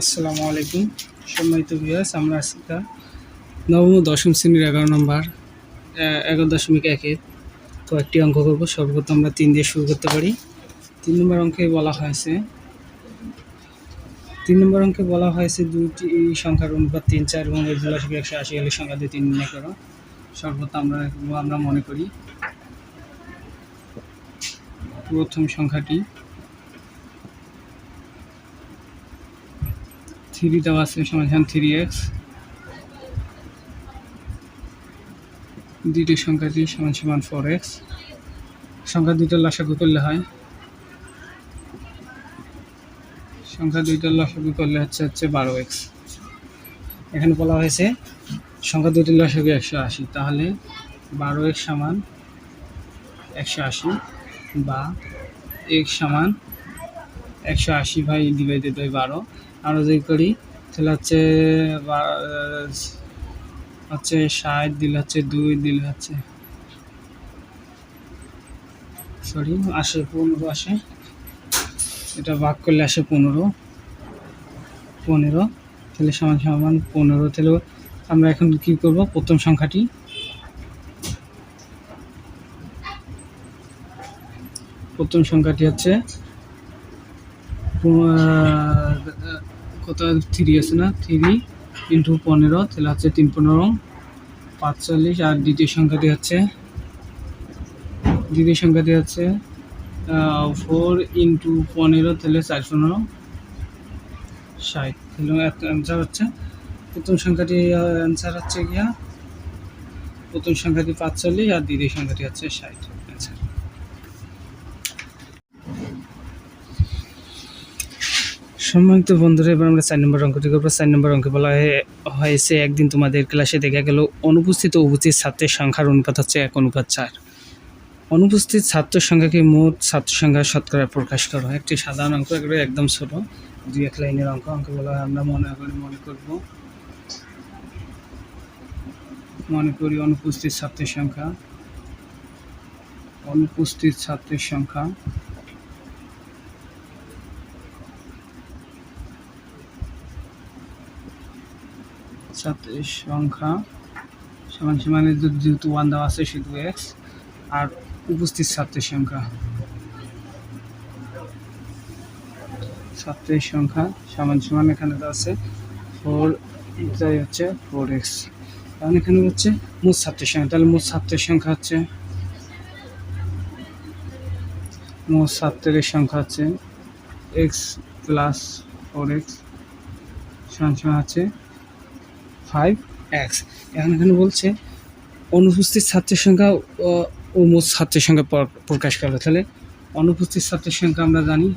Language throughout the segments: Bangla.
আসসালামু আলাইকুম। সম্মানিত বিয়াস আমরা আজকে নবম দশম শ্রেণির এগারো নম্বর এগারো দশমিক একের কয়েকটি অঙ্ক করব। সর্বপ্রথম আমরা তিন দিয়ে শুরু করতে পারি। তিন নম্বর অঙ্কে বলা হয়েছে, তিন নম্বর অঙ্কে বলা হয়েছে দুইটি সংখ্যার অনুপাত তিন, চার এবং এর দশমিক একশো আশি হলে সংখ্যা দিয়ে তিন নির্ণয় করো। সর্বপ্রথম আমরা আমরা মনে করি, প্রথম সংখ্যাটি থ্রি দেওয়া আছে, সমাধান থ্রি এক্স। দ্বিতীয় সংখ্যাটি সমান সমান ফোর এক্স। সংখ্যা দুইটার লসাগু করলে হয়। সংখ্যা দুইটার লসাগু করলে হচ্ছে হচ্ছে বারো এক্স। এখানে বলা হয়েছে, সংখ্যা দুইটার লসাগু একশো আশি। তাহলে বারো এক্স সমান একশো আশি বা এক্স সমান একশো আশি বাই ডিভাইডেড বাই বারো। আরও যদি করি, তাহলে হচ্ছে হচ্ছে ষাট দিলে হচ্ছে দুই দিলে হচ্ছে সরি আসে পনেরো আসে, এটা ভাগ করলে আসে পনেরো পনেরো, তাহলে সমান সমান পনেরো, তাহলে আমরা এখন কি করব, প্রথম সংখ্যাটি প্রথম সংখ্যাটি হচ্ছে কত থ্রি আছে না? থ্রি ইন্টু পনেরো, তাহলে হচ্ছে তিন পনেরো, পাঁচচল্লিশ, আর দ্বিতীয় সংখ্যাটি হচ্ছে, দ্বিতীয় সংখ্যাটি হচ্ছে ফোর ইন্টু পনেরো, তাহলে চার পনেরো, ষাট, তাহলে অ্যান্সার হচ্ছে। প্রথম সংখ্যাটি অ্যান্সার হচ্ছে গিয়া, প্রথম সংখ্যাটি পাঁচচল্লিশ, আর দ্বিতীয় সংখ্যাটি হচ্ছে ষাট অ্যান্সার সম্মানিত বন্ধুরা, এবার আমরা চার নম্বর অঙ্কটি করব চার নম্বর অঙ্কে বলা হয়ে- হয়েছে, একদিন তোমাদের ক্লাসে দেখা গেল, অনুপস্থিত উপস্থিত ছাত্রের সংখ্যার অনুপাত হচ্ছে এক, অনুপাত চার। অনুপস্থিত ছাত্র সংখ্যাকে মোট ছাত্র সংখ্যা শতকরা প্রকাশ করো। একটি সাধারণ অঙ্ক এগুলো একদম ছোট, দুই এক লাইনের অঙ্ক। অঙ্ক বলা হয়, আমরা মনে করি, মনে করব, মনে করি অনুপস্থিত ছাত্রের সংখ্যা, অনুপস্থিত ছাত্রের সংখ্যা ছাত্রের সংখ্যা। সমান সমান যেহেতু ওয়ান দেওয়া আছে শুধু এক্স আর উপস্থিত ছাত্রের সংখ্যা। ছাত্রের সংখ্যা সমান সমান এখানে দেওয়া আছে ফোর এটাই হচ্ছে ফোর এক্স কারণ এখানে হচ্ছে মোট ছাত্রের সংখ্যা। তাহলে মোট ছাত্রের সংখ্যা হচ্ছে, মোট ছাত্রের সংখ্যা হচ্ছে এক্স প্লাস ফোর এক্স সমান সমান হচ্ছে ফাইভ এক্স এখন এখানে বলছে, অনুপস্থিত ছাত্রের সংখ্যা ও- মোট ছাত্রের সংখ্যা প্র- প্রকাশ করবে। তাহলে অনুপস্থিত ছাত্রের সংখ্যা আমরা জানি,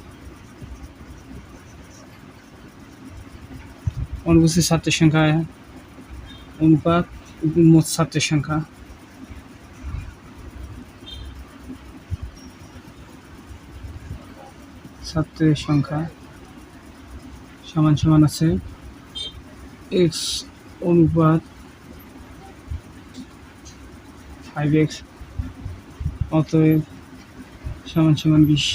অনুপস্থিত ছাত্রের সংখ্যা অনুপাত, মোট ছাত্রের সংখ্যা। ছাত্রের সংখ্যা সমান সমান আছে এক্স অনুপাত ফাইভ এক্স অতএব সমান সমান বিশ।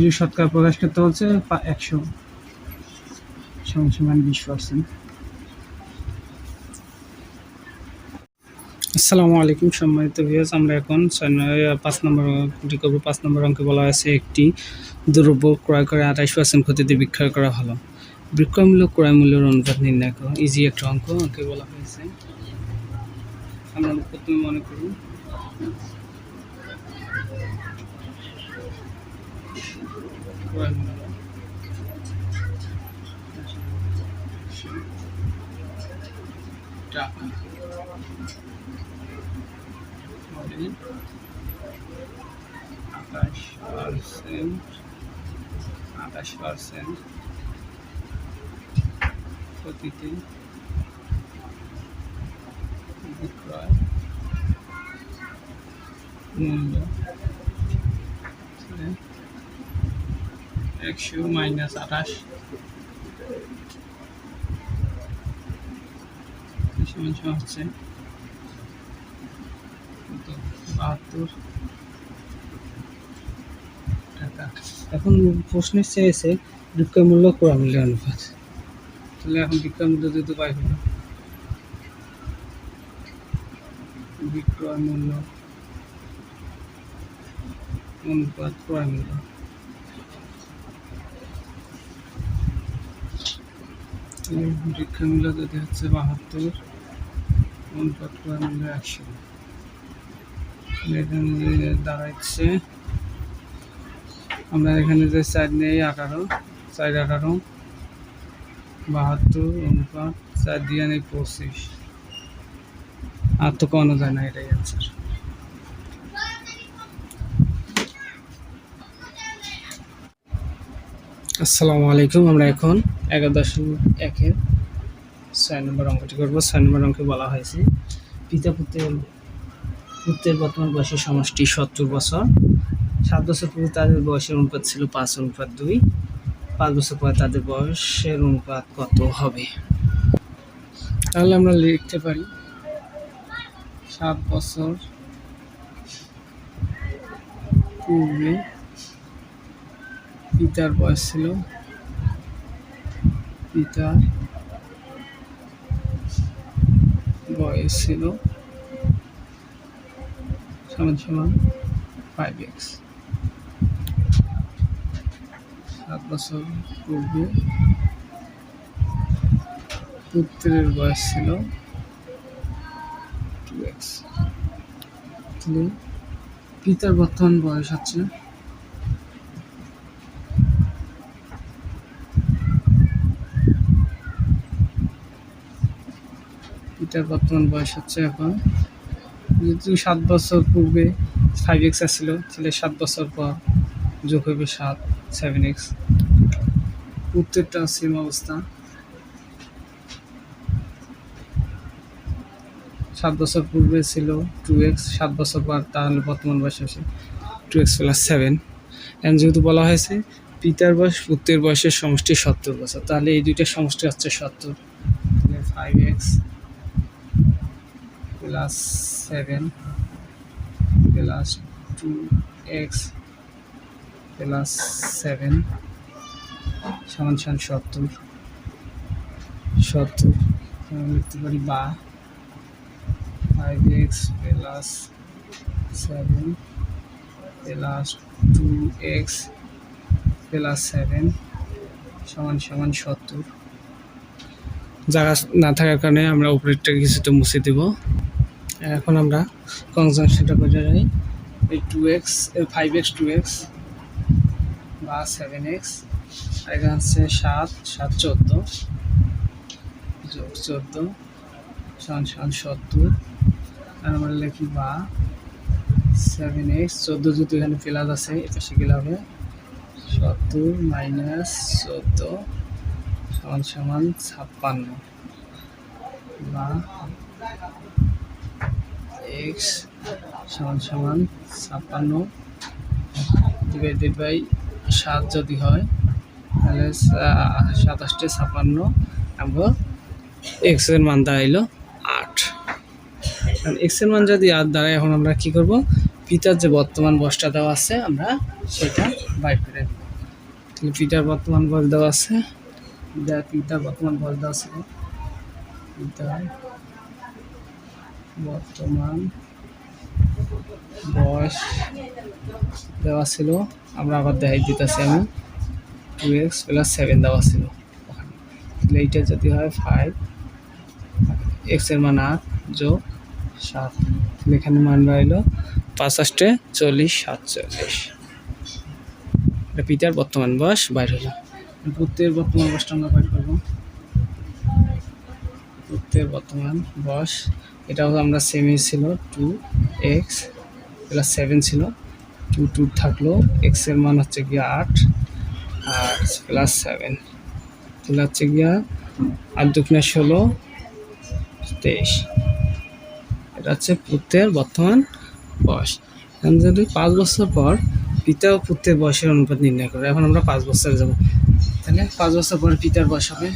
দুই শতকরা প্রকাশ করতে বলছে একশো। সমান সমান বিশ পার্সেন্ট আসসালামু আলাইকুম সম্মানিত ভিউয়ার্স আমরা এখন পাঁচ নম্বর করব পাঁচ নম্বর অঙ্কে বলা হয়েছে একটি দ্রব্য ক্রয় করে আঠাইশ পার্সেন্ট ক্ষতিতে বিক্রয় করা হলো। বিক্রয় মূল্য ক্রয় মূল্যের অনুপাত নির্ণয় করো। ইজি একটা অঙ্ক, অঙ্কে বলা হয়েছে। আমরা প্রথমে মনে করি। আঠাশ পার্সেন্ট আঠাশ পার্সেন্ট ক্ষতিতে বিক্রয় মূল্য একশো মাইনাস আঠাশ হচ্ছে বাহাত্তর টাকা। এখন প্রশ্নে চেয়েছে বিক্রয় মূল্য ক্রয় মূল্যের অনুপাত। তাহলে এখন বিক্রয় মূল্য যেহেতু পাই হলো। বিক্রয় মূল্য। অনুপাত ক্রয় মূল্য। বিক্রয় মূল্য যদি হচ্ছে বাহাত্তর, অনুপাত ক্রয় মূল্য একশো। এখানে দাঁড়াচ্ছে আমরা এখানে যে সাইড নেই, আঠারো সাইড আঠারো। বাহাত্তর, অনুপাত চার দিয়ে পঁচিশ। আর তো কোনো যায় না, এটাই অ্যান্সার আসসালামু আলাইকুম, আমরা এখন এগারো দশমিক একের ছয় নম্বর অঙ্কটি করব। ছয় নম্বর অঙ্কে বলা হয়েছে, পিতা পুত্রের পুত্রের বর্তমান বয়সের সমষ্টি সত্তর বছর। সাত বছর পূর্বে তাদের বয়সের অনুপাত ছিল পাঁচ, অনুপাত দুই। পাঁচ বছর পরে তাদের বয়সের অনুপাত কত হবে? তাহলে আমরা লিখতে পারি, সাত বছর পূর্বে পিতার বয়স ছিল, পিতার বয়স ছিল, সমান সমান ফাইভ এক্স সাত বছর পুত্রের বয়স ছিল পিতার বর্তমান বয়স হচ্ছে পিতার বর্তমান বয়স হচ্ছে এখন। যেহেতু সাত বছর পূর্বে ফাইভ এক্স আসছিল, তাহলে সাত বছর পর যোগ হইবে সাত সেভেন এক্স উত্তরটা সেম অবস্থা। সাত বছর পূর্বে ছিল টু এক্স সাত বছর পর তাহলে বর্তমান বয়স হচ্ছে টু এক্স প্লাস সেভেন এখন যেহেতু বলা হয়েছে, পিতার বয়স, পুত্রের বয়সের সমষ্টি সত্তর বছর। তাহলে এই দুইটার সমষ্টি হচ্ছে সত্তর। Five x plus seven plus two x plus seven সমান সমান সত্তর। সত্তর লিখতে পারি বা। Five x plus seven plus two x plus seven সমান সমান সত্তর। জায়গা না থাকার কারণে আমরা উপরেরটা কিছুটা মুছে দেব। এখন আমরা কনজাংশনটা করে যাই। এই two x five x two x বা সেভেন এক্স এখানে হচ্ছে সাত সাত চোদ্দ, যোগ চোদ্দ, সমান সমান সত্তর। আর আমরা লিখি বা সেভেন এক্স চোদ্দ যদি এখানে প্লাস আছে এটা শিখে হবে সত্তর মাইনাস চোদ্দ সমান সমান ছাপ্পান্ন। বা এক্স সমান সমান ছাপ্পান্ন ডিভাইডেড বাই সাত যদি হয় তাহলে সাতাশটে ছাপ্পান্ন এবং এক্সের মান দাঁড়াইলো আট। এক্সের মান যদি আট দাঁড়ায়, এখন আমরা কি করব? পিতার যে বর্তমান বসটা দেওয়া আছে, আমরা সেটা বাই করে তাহলে পিতার বর্তমান বয়স দেওয়া আছে, পিতার বর্তমান বয়স দেওয়া ছিল পিতার বর্তমান বয়স দেওয়া ছিল, আমরা আবার দেখাই দিতেছি আমি। টু এক্স প্লাস সেভেন দেওয়া ছিল। তাহলে এইটা যদি হয় ফাইভ এক্সের মান আট যোগ সাত। এখানে মান রইল পাঁচ আষ্টে চল্লিশ, সাতচল্লিশ। এটা পিতার বর্তমান বয়স, বাইর হলো। পুত্রের বর্তমান বয়সটা আমরা বাইর করব। পুত্রের বর্তমান বয়স, এটাও আমরা সেমই ছিল টু এক্স প্লাস সেভেন ছিল। টু টু থাকল এক্সের মান হচ্ছে গিয়া আট। আর প্লাস সেভেন তাহলে হচ্ছে গিয়া আট দুগুণে ষোলো, তেইশ। এটা হচ্ছে পুত্রের বর্তমান বয়স। এখন যদি পাঁচ বছর পর পিতা ও পুত্রের বয়সের অনুপাত নির্ণয় করে, এখন আমরা পাঁচ বছরে যাব। তাহলে পাঁচ বছর পর পিতার বয়স হবে।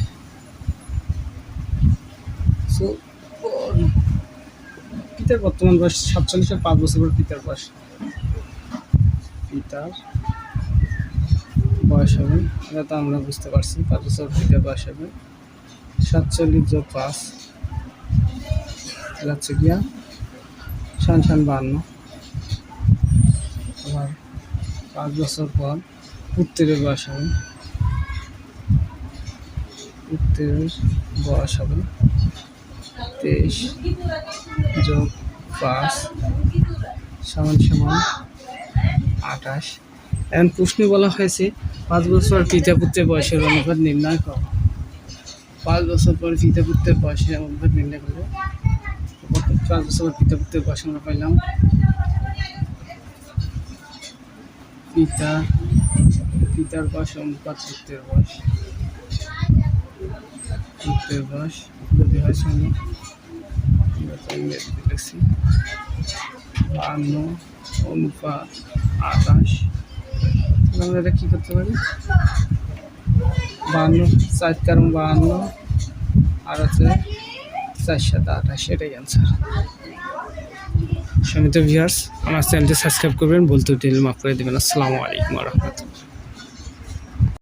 সো পিতার বর্তমান বয়স সাতচল্লিশ আর পাঁচ বছর পর পিতার বয়স। পিতার বয়স হবে, এটা তো আমরা বুঝতে পারছি, পাঁচ বছর পিতা বয়স হবে। সাতচল্লিশ যোগ পাঁচ, যাচ্ছে গিয়া সান সান বান্ন। আবার পাঁচ বছর পর উত্তরের বয়স হবে। উত্তরের বয়স হবে তেইশ যোগ পাঁচ, সমান সমান আঠাশ। এখন প্রশ্নে বলা হয়েছে পাঁচ বছর পিতা পুত্রের বয়সের অনুপাত নির্ণয় করো। পাঁচ বছর পর পিতা পুত্রের বয়সের অনুপাত নির্ণয় করলে পাঁচ বছর পর পিতা পুত্রের বয়স আমরা পাইলাম। পিতা পিতার বয়স অনুপাত পুত্রের বয়স। পুত্রের বয়স, যদি হয় শূন্য। লিখছি বান্ন, অনুপাত তাহলে আমরা এটা কী করতে পারি? বাহান্ন চার কারণ বাহান্ন, আর হচ্ছে চার সাত আঠাশ, এটাই অ্যান্সার সমিত ভিউয়ার্স আমার চ্যানেলটি সাবস্ক্রাইব করবেন বলতে দিল মাফ করে দেবেন। আসসালামু আলাইকুম রহমতুল্লাহ।